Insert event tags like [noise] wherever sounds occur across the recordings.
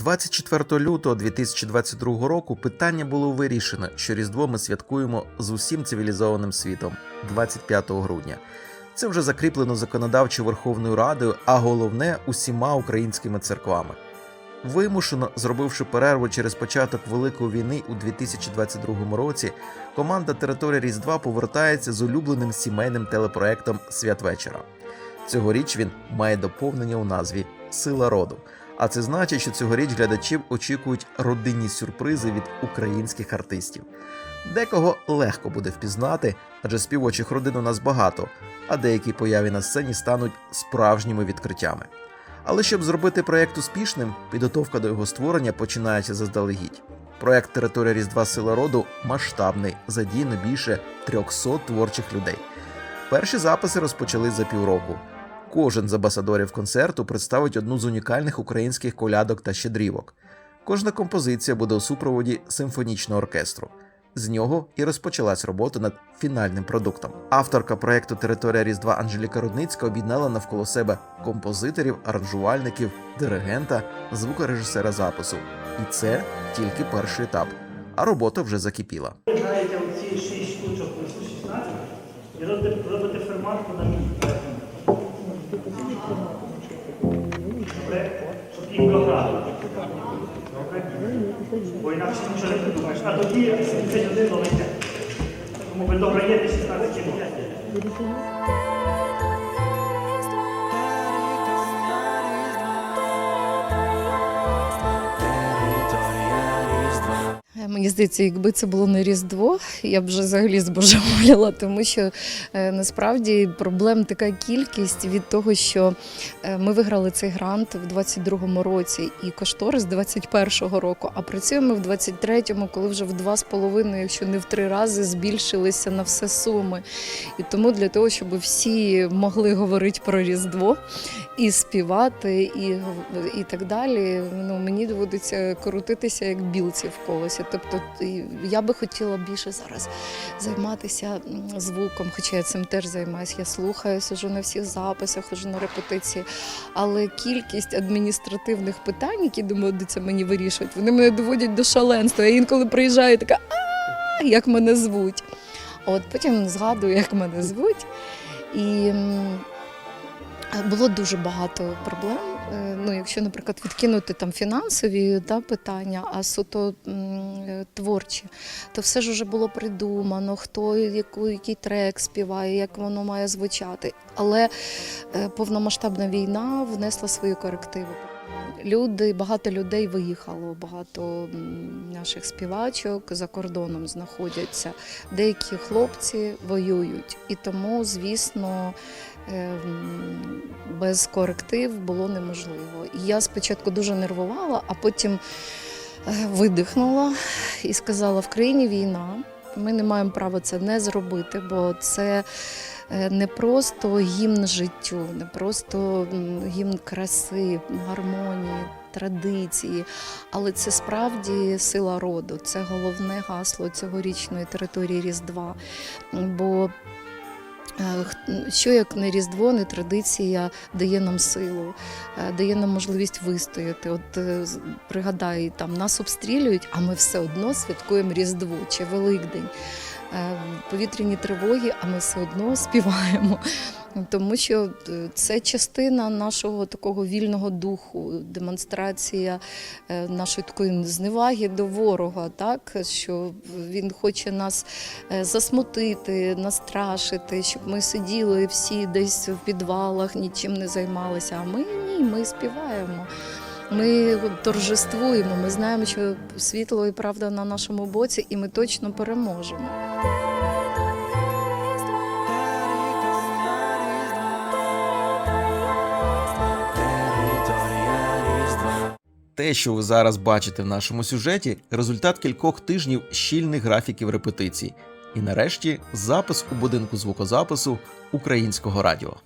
24 лютого 2022 року питання було вирішено, що Різдво ми святкуємо з усім цивілізованим світом 25 грудня. Це вже закріплено законодавчо Верховною Радою, а головне усіма українськими церквами. Вимушено зробивши перерву через початок Великої війни у 2022 році, команда Територія Різдва повертається з улюбленим сімейним телепроектом Святвечора. Цьогоріч він має доповнення у назві Сила роду. А це значить, що цьогоріч глядачів очікують родинні сюрпризи від українських артистів. Декого легко буде впізнати, адже співочих родин у нас багато, а деякі появи на сцені стануть справжніми відкриттями. Але щоб зробити проєкт успішним, підготовка до його створення починається заздалегідь. Проєкт Територія Різдва Сила роду масштабний, задіяно більше 300 творчих людей. Перші записи розпочали за півроку. Кожен з амбасадорів концерту представить одну з унікальних українських колядок та щедрівок. Кожна композиція буде у супроводі симфонічного оркестру. З нього і розпочалась робота над фінальним продуктом. Авторка проекту Територія Різдва Анжеліка Рудницька об'єднала навколо себе композиторів, аранжувальників, диригента, звукорежисера запису. І це тільки перший етап. А робота вже закипіла. Добре? Бо інакше нічого не придумаєш. А тоді 71 ловите. Тому ви дограєте 16 кілометрів. Мені здається, якби це було не Різдво, я б вже взагалі збожеволіла, тому що е, насправді проблем така кількість від того, що е, ми виграли цей грант в 22-му році і кошторис 21-го року, а працюємо в 23-му, коли вже в два з половиною, якщо не в три рази, збільшилися на все суми. І тому для того, щоб всі могли говорити про Різдво і співати, і, і так далі, ну мені доводиться крутитися як білці в колесі. Тобто я би хотіла більше зараз займатися звуком, хоча я цим теж займаюся. Я слухаю, сижу на всіх записах, хожу на репетиції. Але кількість адміністративних питань, які доводиться мені вирішувати, вони мене доводять до шаленства. Я інколи приїжджаю така, а як мене звуть. От потім згадую, як мене звуть. І було дуже багато проблем. Е, Ну, якщо, наприклад, відкинути там фінансові та, питання, а суто е, творчі, то все ж вже було придумано, хто яку, який трек співає, як воно має звучати. Але е, повномасштабна війна внесла свої корективи. Люди, багато людей виїхало, багато наших співачок за кордоном знаходяться. Деякі хлопці воюють, і тому, звісно, без коректив було неможливо. І я спочатку дуже нервувала, а потім е, видихнула і сказала: в країні війна. Ми не маємо права це не зробити, бо це е, не просто гімн життю, не просто гімн краси, гармонії, традиції, але це справді сила роду. Це головне гасло цьогорічної території Різдва. Бо Що як не Різдво, не традиція дає нам силу, е, дає нам можливість вистояти. От е, пригадай, там нас обстрілюють, а ми все одно святкуємо Різдво чи Великдень. Е, Повітряні тривоги, а ми все одно співаємо. Тому що е, це частина нашого такого вільного духу, демонстрація е, нашої такої зневаги до ворога, так що він хоче нас засмутити, настрашити, щоб ми сиділи всі десь в підвалах, нічим не займалися. А ми ні, ми співаємо. Ми торжествуємо, ми знаємо, що світло і правда на нашому боці, і ми точно переможемо. Те, що ви зараз бачите в нашому сюжеті, результат кількох тижнів щільних графіків репетицій. І нарешті запис у будинку звукозапису українського радіо.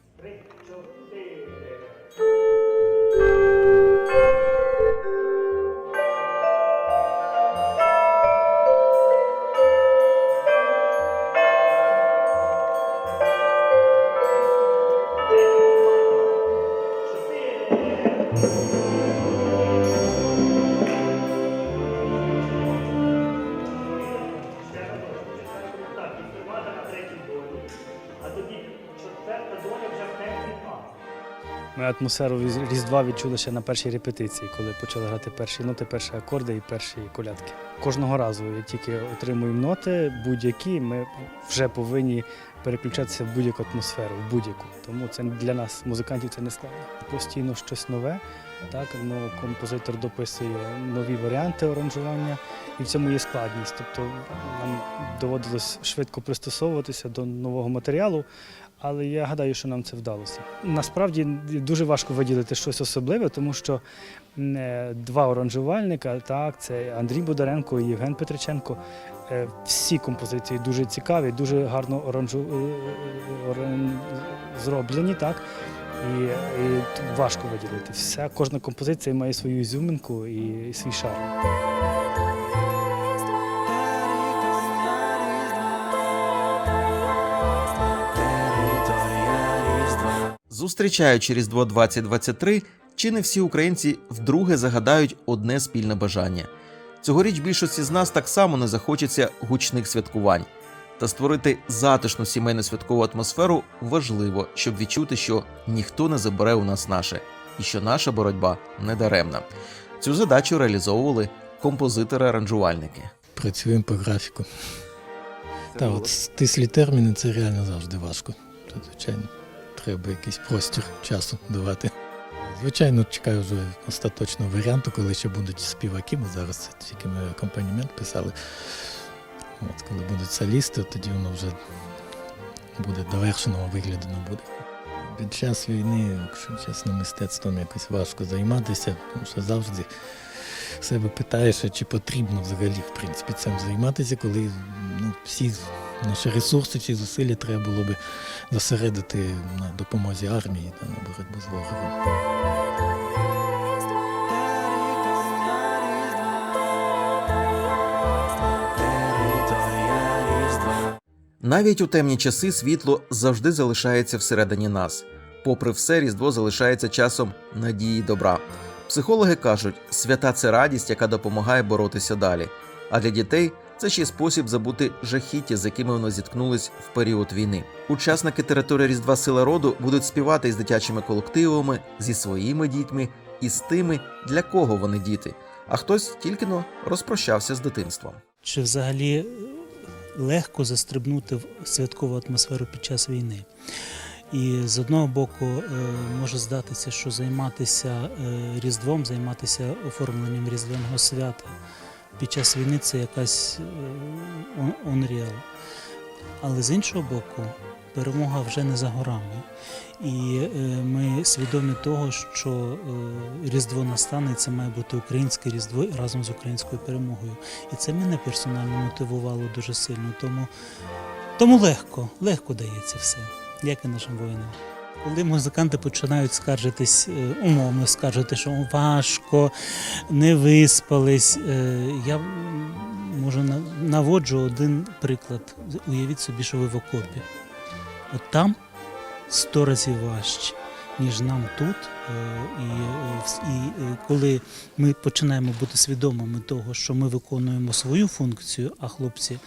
Атмосферу Різдва відчули ще на першій репетиції, коли почали грати перші ноти, перші акорди і перші колядки. Кожного разу, як тільки отримуємо ноти, будь-які, ми вже повинні переключатися в будь-яку атмосферу, в будь-яку. Тому це для нас, музикантів, це не складно. Постійно щось нове. Так, ну, композитор дописує нові варіанти аранжування, і в цьому є складність. Тобто нам доводилось швидко пристосовуватися до нового матеріалу, але я гадаю, що нам це вдалося. Насправді дуже важко виділити щось особливе, тому що е, два аранжувальника, так, це Андрій Бодаренко і Євген Петриченко. Е, Всі композиції дуже цікаві, дуже гарно оранжу, е, оран- зроблені, так. І, і важко виділити. Вся кожна композиція має свою ізюминку і свій шарм. Зустрічаючи Різдво 2023, чи не всі українці вдруге загадають одне спільне бажання. Цьогоріч більшості з нас так само не захочеться гучних святкувань. Та створити затишну сімейну святкову атмосферу важливо, щоб відчути, що ніхто не забере у нас наше, і що наша боротьба не даремна. Цю задачу реалізовували композитори-аранжувальники. Працюємо по графіку. Та от стислі терміни це реально завжди важко. Тут, звичайно, треба якийсь простір часу давати. Звичайно, чекаю вже остаточного варіанту, коли ще будуть співаки, бо зараз тільки ми акомпанімент писали. От, коли будуть солісти, тоді воно вже буде довершеного вигляду не буде. Під час війни, якщо чесно, мистецтвом якось важко займатися, тому що завжди себе питаєш, чи потрібно взагалі в принципі цим займатися, коли ну, всі наші ресурси чи зусилля треба було би зосередити на допомозі армії та на боротьбу з ворогом. Навіть у темні часи світло завжди залишається всередині нас. Попри все, Різдво залишається часом надії добра. Психологи кажуть, свята це радість, яка допомагає боротися далі. А для дітей це ще спосіб забути жахіття, з якими вони зіткнулись в період війни. Учасники території Різдва Сила роду будуть співати із дитячими колективами, зі своїми дітьми і з тими, для кого вони діти. А хтось тільки но розпрощався з дитинством. чи взагалі е, легко застрибнути в святкову атмосферу під час війни. І з одного боку е, може здатися, що займатися е, Різдвом, займатися оформленням Різдвяного свята під час війни це якась е, он- unreal. Але з іншого боку, перемога вже не за горами. І е, ми свідомі того, що е, Різдво настане, і це має бути українське Різдво разом з українською перемогою. І це мене персонально мотивувало дуже сильно. Тому, тому легко, легко дається все, як і нашим воїнам. Коли музиканти починають скаржитись, е, умовно скаржити, що важко, не виспались, е, я можу наводжу один приклад. Уявіть собі, що ви в окопі. От там сто разів важче, ніж нам тут. Е, І, і, коли ми починаємо бути свідомими того, що ми виконуємо свою функцію, а хлопці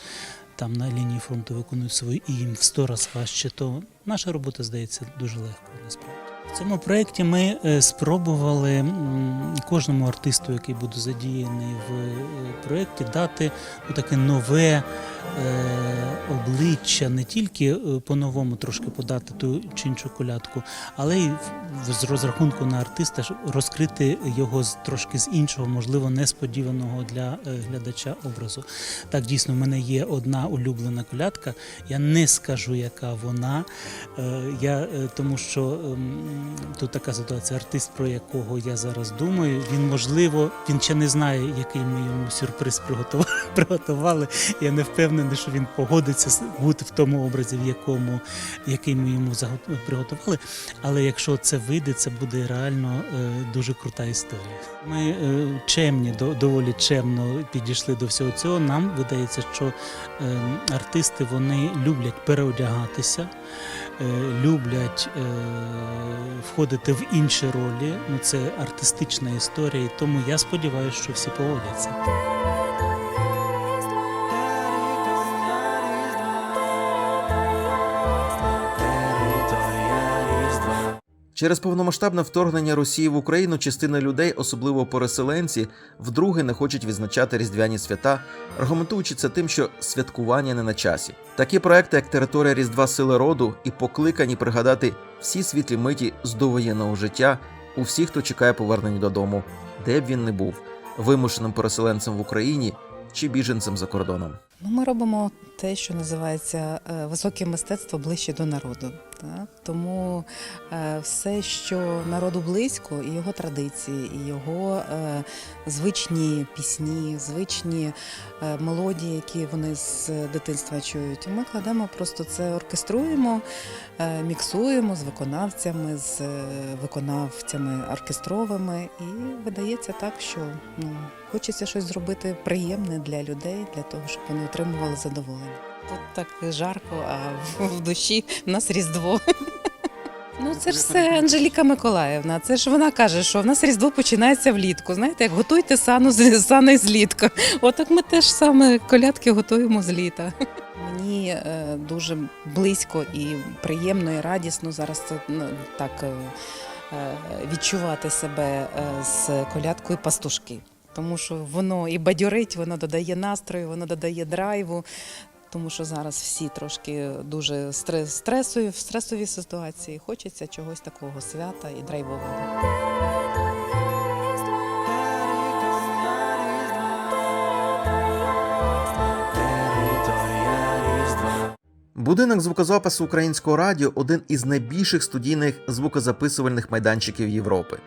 там на лінії фронту виконують свою і їм в сто раз важче, то наша робота здається дуже легко насправді. Цьому проєкті ми е, спробували кожному артисту, який буде задіяний в е, проєкті, дати ну, таке нове е, обличчя, не тільки по-новому трошки подати ту чи іншу колядку, але й з розрахунку на артиста розкрити його з трошки з іншого, можливо, несподіваного для глядача образу. Так, дійсно, в мене є одна улюблена колядка. Я не скажу, яка вона. Я, тому що ем, тут така ситуація, артист, про якого я зараз думаю, він можливо, він ще не знає, який ми йому сюрприз приготували. [laughs] Я не впевнений, що він погодиться бути в тому образі, в якому який ми йому приготували. Але якщо це вийде, це буде реально е, дуже крута історія. Ми е, чемні, до- доволі чемно підійшли до всього цього. Нам видається, що е, артисти вони люблять переодягатися, люблять е, входити в інші ролі. Ну це артистична історія, і тому я сподіваюся, що всі погодяться. Через повномасштабне вторгнення Росії в Україну частина людей, особливо переселенці, вдруге не хочуть відзначати різдвяні свята, аргументуючи це тим, що святкування не на часі. Такі проекти, як територія Різдва Сили роду, і покликані пригадати всі світлі миті з довоєнного життя у всіх, хто чекає повернення додому, де б він не був, вимушеним переселенцем в Україні чи біженцем за кордоном. Ну, ми робимо те, що називається е, високе мистецтво ближче до народу. Так? Тому е, все, що народу близько, і його традиції, і його е, звичні пісні, звичні мелодії, які вони з дитинства чують. Ми кладемо просто це оркеструємо, міксуємо з виконавцями, з виконавцями оркестровими, і видається так, що ну, хочеться щось зробити приємне для людей, для того, щоб вони отримували задоволення. Тут так жарко, а в душі в нас різдво. Ну, це ж все Анжеліка Миколаївна. Це ж вона каже, що в нас різдво починається влітку. Знаєте, як готуйте сану з сани з літка. Отак ми теж саме колядки готуємо з літа. Мені е, дуже близько і приємно, і радісно зараз це ну, так е, е, відчувати себе е, з колядкою пастушки. Тому що воно і бадьорить, воно додає настрою, воно додає драйву. Тому що зараз всі трошки дуже стрес, стресові, в стресовій ситуації. Хочеться чогось такого свята і драйвового. Будинок звукозапису українського радіо один із найбільших студійних звукозаписувальних майданчиків Європи.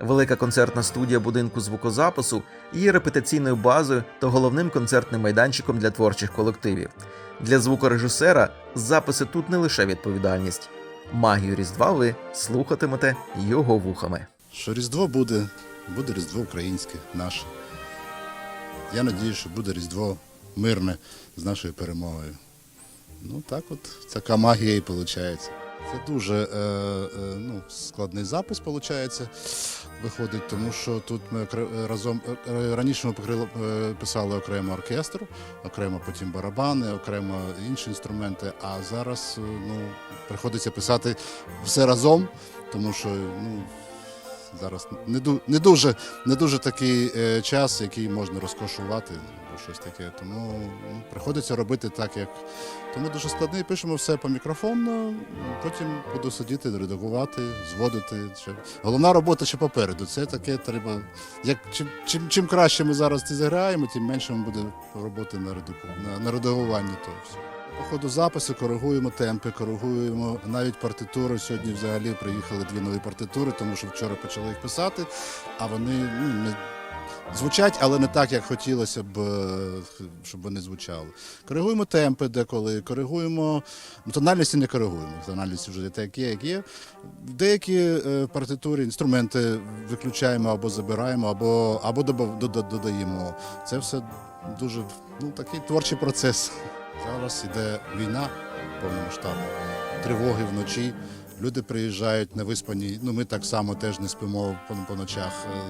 Велика концертна студія будинку звукозапису є репетиційною базою та головним концертним майданчиком для творчих колективів. Для звукорежисера записи тут не лише відповідальність. Магію Різдва ви слухатимете його вухами. що Різдво буде, буде Різдво українське, наше. Я надію, що буде Різдво мирне з нашою перемогою. Ну так от, така магія і виходить. Це дуже е, е, ну, складний запис, виходить, виходить, тому що тут ми окре- разом е, раніше ми покрили, е, писали окремо оркестр, окремо потім барабани, окремо інші інструменти. А зараз е, ну, приходиться писати все разом, тому що ну, зараз не, не, дуже, не дуже такий е, час, який можна розкошувати, щось таке. Тому ну, приходиться робити так, як. Тому дуже складний, пишемо все по мікрофону, потім буду сидіти, редагувати, зводити. Головна робота ще попереду. Це таке треба. Як, чим, чим, чим краще ми зараз це заграємо, тим менше ми буде роботи на, на, на редагуванні того всього. По ходу запису коригуємо темпи, коригуємо навіть партитури. Сьогодні взагалі приїхали дві нові партитури, тому що вчора почали їх писати, а вони ну, не звучать, але не так, як хотілося б, щоб вони звучали. Коригуємо темпи деколи, коригуємо. Ну, тональності не коригуємо. Тональності вже такі, як є. Деякі е, партитури, інструменти виключаємо або забираємо, або, або додаємо. Це все дуже ну, такий творчий процес. Зараз іде війна повномасштабна, тривоги вночі. Люди приїжджають не виспані. Ну ми так само теж не спимо по, по ночах. е,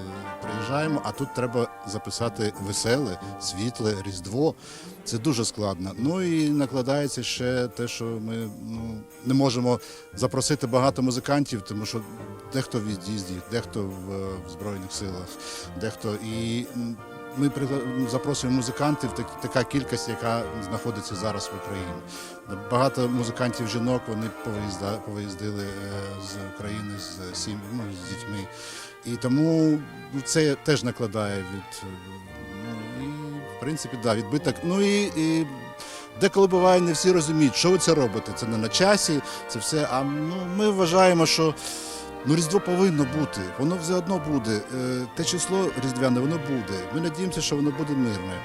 Приїжджаємо, а тут треба записати веселе, світле, різдво. Це дуже складно. Ну і накладається ще те, що ми ну, не можемо запросити багато музикантів, тому що дехто в від'їзді, дехто в, е, в Збройних силах, дехто і. Ми запрошуємо музикантів, так- така кількість, яка знаходиться зараз в Україні. Багато музикантів жінок вони повиїздили е, з України з сім, ну, з дітьми. І тому ну, це теж накладає від. Ну, і, в принципі, да, відбиток. Ну і, і деколи буває, не всі розуміють, що ви це робите. Це не на часі, це все. А ну, ми вважаємо, що. Ну, Різдво повинно бути, воно все одно буде. Е, Те число різдвяне, воно буде. Ми надіємося, що воно буде мирне.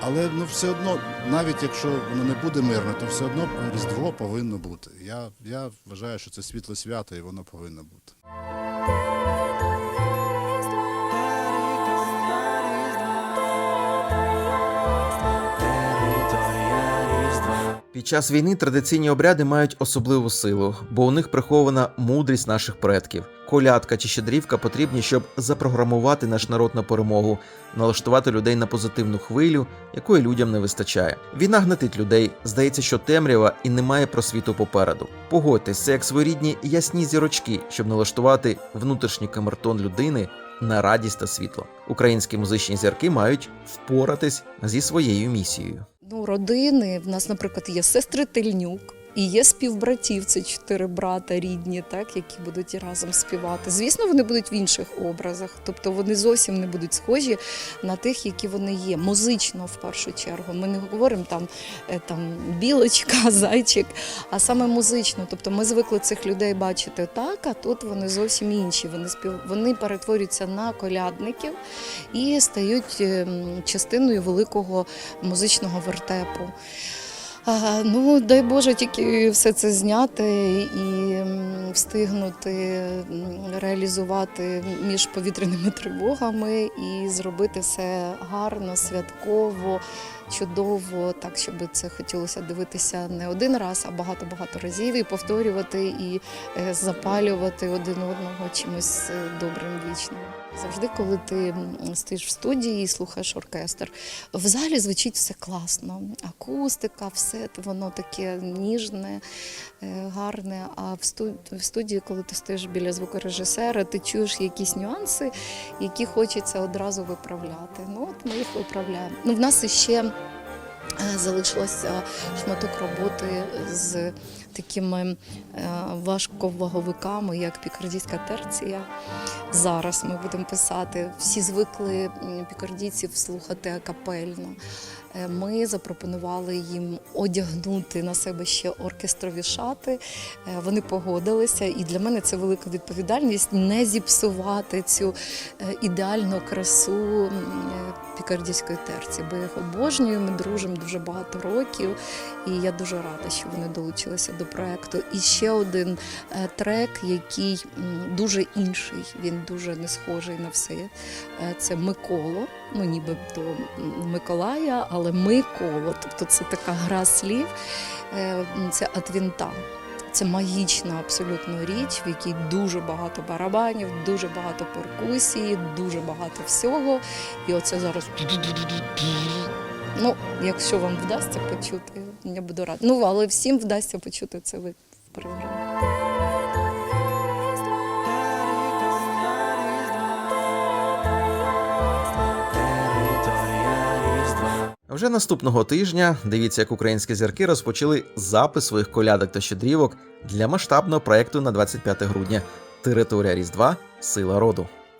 Але ну все одно, навіть якщо воно не буде мирне, то все одно Різдво повинно бути. Я, я вважаю, що це світло свято і воно повинно бути. Під час війни традиційні обряди мають особливу силу, бо у них прихована мудрість наших предків. колядка чи щедрівка потрібні, щоб запрограмувати наш народ на перемогу, налаштувати людей на позитивну хвилю, якої людям не вистачає. Війна гнетить людей. Здається, що темрява і немає просвіту попереду. Погодьтесь, це як своєрідні ясні зірочки, щоб налаштувати внутрішній камертон людини на радість та світло. Українські музичні зірки мають впоратись зі своєю місією. Ну, родини в нас, наприклад, є сестри Тельнюк. І є співбратів, це чотири брата рідні, так, які будуть разом співати. Звісно, вони будуть в інших образах, тобто вони зовсім не будуть схожі на тих, які вони є. Музично в першу чергу. Ми не говоримо там, е, там білочка, [laughs] зайчик, а саме музично. Тобто ми звикли цих людей бачити так, а тут вони зовсім інші. Вони спів... вони перетворюються на колядників і стають ем, частиною великого музичного вертепу. Ну, дай Боже, тільки все це зняти і встигнути реалізувати між повітряними тривогами і зробити все гарно, святково, чудово, так, щоб це хотілося дивитися не один раз, а багато-багато разів і повторювати, і е, запалювати один одного чимось е, добрим вічним. Завжди, коли ти стоїш в студії і слухаєш оркестр, в залі звучить все класно. Акустика, все воно таке ніжне, е, гарне. А в студії, коли ти стоїш біля звукорежисера, ти чуєш якісь нюанси, які хочеться одразу виправляти. Ну от ми їх виправляємо. Ну, в нас іще е, залишилося шматок роботи з такими е, важковаговиками, як пікардійська терція. Зараз ми будемо писати. Всі звикли пікардійців слухати акапельно. Е, Ми запропонували їм одягнути на себе ще оркестрові шати. Е, Вони погодилися, і для мене це велика відповідальність не зіпсувати цю е, ідеальну красу пікардійської терції, бо я їх обожнюю. Ми дружимо дуже багато років, і я дуже рада, що вони долучилися до проекту. І ще один трек, який дуже інший, він дуже не схожий на все. Це Миколо, ну ніби до м, Але Миколо. Тобто це така гра слів, Е, це Атвінта. Це магічна абсолютно річ, в якій дуже багато барабанів, дуже багато перкусії, дуже багато всього. І оце зараз. Ну, якщо вам вдасться почути, я буду рада. Ну, але всім вдасться почути це ви в програмі. Вже наступного тижня дивіться, як українські зірки розпочали запис своїх колядок та щедрівок для масштабного проекту на 25 грудня. Територія Різдва Сила роду.